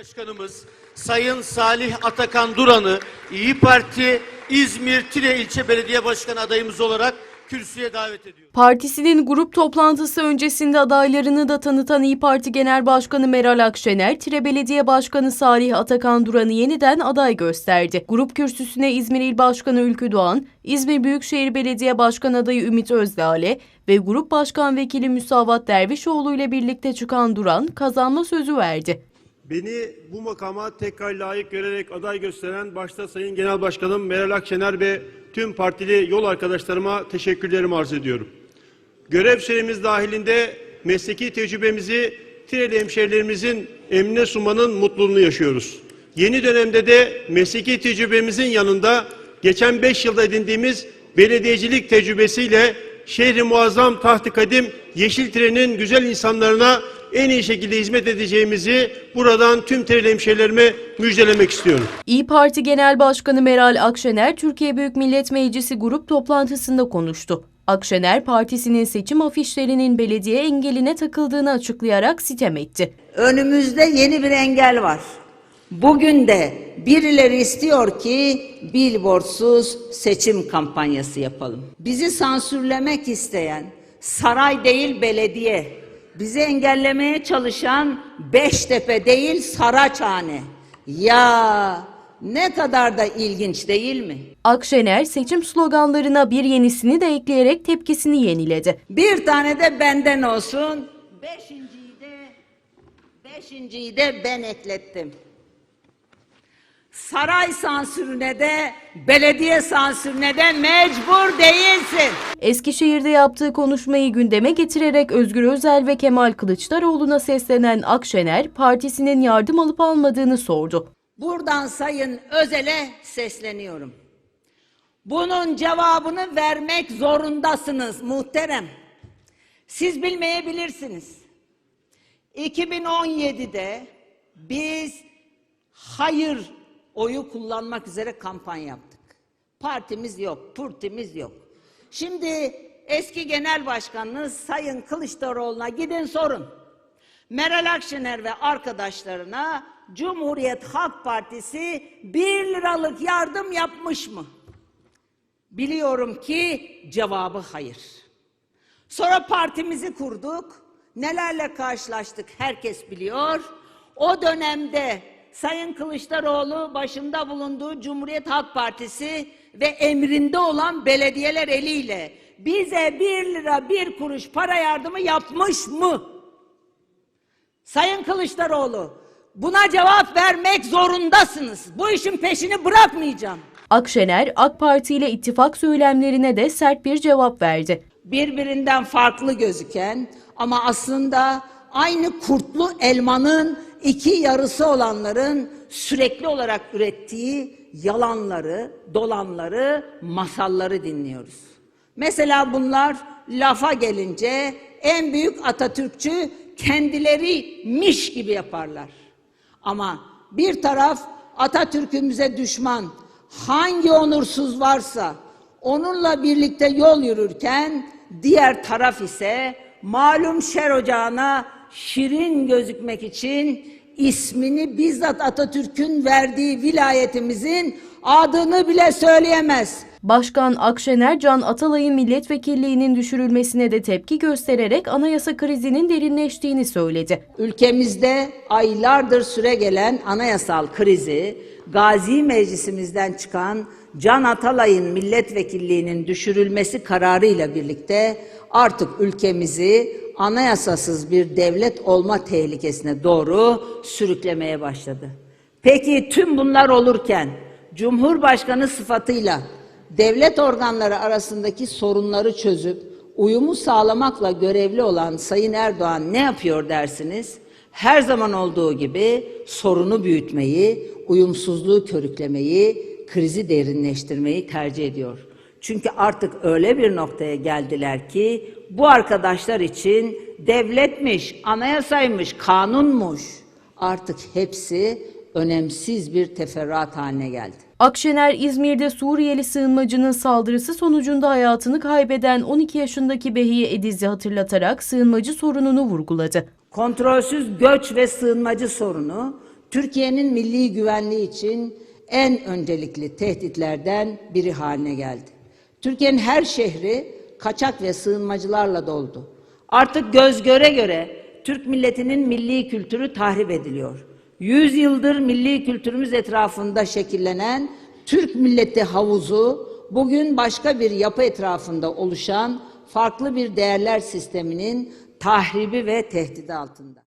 Başkanımız Sayın Salih Atakan Duran'ı İyi Parti İzmir Tire İlçe Belediye Başkanı adayımız olarak kürsüye davet ediyor. Partisinin grup toplantısı öncesinde adaylarını da tanıtan İyi Parti Genel Başkanı Meral Akşener, Tire Belediye Başkanı Salih Atakan Duran'ı yeniden aday gösterdi. Grup kürsüsüne İzmir İl Başkanı Ülkü Doğan, İzmir Büyükşehir Belediye Başkanı adayı Ümit Özdağ'le ve Grup Başkan Vekili Müsavat Dervişoğlu ile birlikte çıkan Duran kazanma sözü verdi. Beni bu makama tekrar layık görerek aday gösteren başta Sayın Genel Başkanım Meral Akşener ve tüm partili yol arkadaşlarıma teşekkürlerimi arz ediyorum. Görev süremiz dahilinde mesleki tecrübemizi Tireli hemşehrilerimizin emrine sunmanın mutluluğunu yaşıyoruz. Yeni dönemde de mesleki tecrübemizin yanında geçen 5 yılda edindiğimiz belediyecilik tecrübesiyle şehri muazzam tahtı kadim Yeşil Trenin güzel insanlarına en iyi şekilde hizmet edeceğimizi buradan tüm Tireli hemşehrilerime müjdelemek istiyorum. İyi Parti Genel Başkanı Meral Akşener, Türkiye Büyük Millet Meclisi grup toplantısında konuştu. Akşener, partisinin seçim afişlerinin belediye engeline takıldığını açıklayarak sitem etti. Önümüzde yeni bir engel var. Bugün de birileri istiyor ki billboardsuz seçim kampanyası yapalım. Bizi sansürlemek isteyen saray değil belediye, bizi engellemeye çalışan Beştepe değil Saraçhane. Ya ne kadar da ilginç değil mi? Akşener, seçim sloganlarına bir yenisini de ekleyerek tepkisini yeniledi. Bir tane de benden olsun. Beşinciyi de, beşinciyi de ben eklettim. Saray sansürüne de, belediye sansürüne de mecbur değilsin. Eskişehir'de yaptığı konuşmayı gündeme getirerek Özgür Özel ve Kemal Kılıçdaroğlu'na seslenen Akşener, partisinin yardım alıp almadığını sordu. Buradan Sayın Özel'e sesleniyorum. Bunun cevabını vermek zorundasınız muhterem. Siz bilmeyebilirsiniz. 2017'de biz hayır oyu kullanmak üzere kampanya yaptık. Partimiz yok, purtimiz yok. Şimdi eski genel başkanınız Sayın Kılıçdaroğlu'na gidin sorun. Meral Akşener ve arkadaşlarına Cumhuriyet Halk Partisi 1 liralık yardım yapmış mı? Biliyorum ki cevabı hayır. Sonra partimizi kurduk. Nelerle karşılaştık herkes biliyor. O dönemde Sayın Kılıçdaroğlu başında bulunduğu Cumhuriyet Halk Partisi ve emrinde olan belediyeler eliyle bize bir lira bir kuruş para yardımı yapmış mı? Sayın Kılıçdaroğlu buna cevap vermek zorundasınız. Bu işin peşini bırakmayacağım. Akşener, AK Parti ile ittifak söylemlerine de sert bir cevap verdi. birbirinden farklı gözüken ama aslında aynı kurtlu elmanın iki yarısı olanların sürekli olarak ürettiği yalanları, dolanları, masalları dinliyoruz. Mesela bunlar lafa gelince en büyük Atatürkçü kendileriymiş gibi yaparlar. Ama bir taraf Atatürk'ümüze düşman, hangi onursuz varsa onunla birlikte yol yürürken diğer taraf ise malum şer ocağına şirin gözükmek için ismini bizzat Atatürk'ün verdiği vilayetimizin adını bile söyleyemez. Başkan Akşener, Can Atalay'ın milletvekilliğinin düşürülmesine de tepki göstererek anayasa krizinin derinleştiğini söyledi. Ülkemizde aylardır süre gelen anayasal krizi Gazi Meclisimizden çıkan Can Atalay'ın milletvekilliğinin düşürülmesi kararıyla birlikte artık ülkemizi anayasasız bir devlet olma tehlikesine doğru sürüklemeye başladı. Peki tüm bunlar olurken Cumhurbaşkanı sıfatıyla devlet organları arasındaki sorunları çözüp uyumu sağlamakla görevli olan Sayın Erdoğan ne yapıyor dersiniz? Her zaman olduğu gibi sorunu büyütmeyi, uyumsuzluğu körüklemeyi, krizi derinleştirmeyi tercih ediyor. Çünkü artık öyle bir noktaya geldiler ki bu arkadaşlar için devletmiş, anayasaymış, kanunmuş artık hepsi önemsiz bir teferruat haline geldi. Akşener, İzmir'de Suriyeli sığınmacının saldırısı sonucunda hayatını kaybeden 12 yaşındaki Behiye Ediz'i hatırlatarak sığınmacı sorununu vurguladı. Kontrolsüz göç ve sığınmacı sorunu Türkiye'nin milli güvenliği için en öncelikli tehditlerden biri haline geldi. Türkiye'nin her şehri kaçak ve sığınmacılarla doldu. Artık göz göre göre Türk milletinin milli kültürü tahrip ediliyor. Yüz yıldır milli kültürümüz etrafında şekillenen Türk milleti havuzu bugün başka bir yapı etrafında oluşan farklı bir değerler sisteminin tahribi ve tehdidi altında.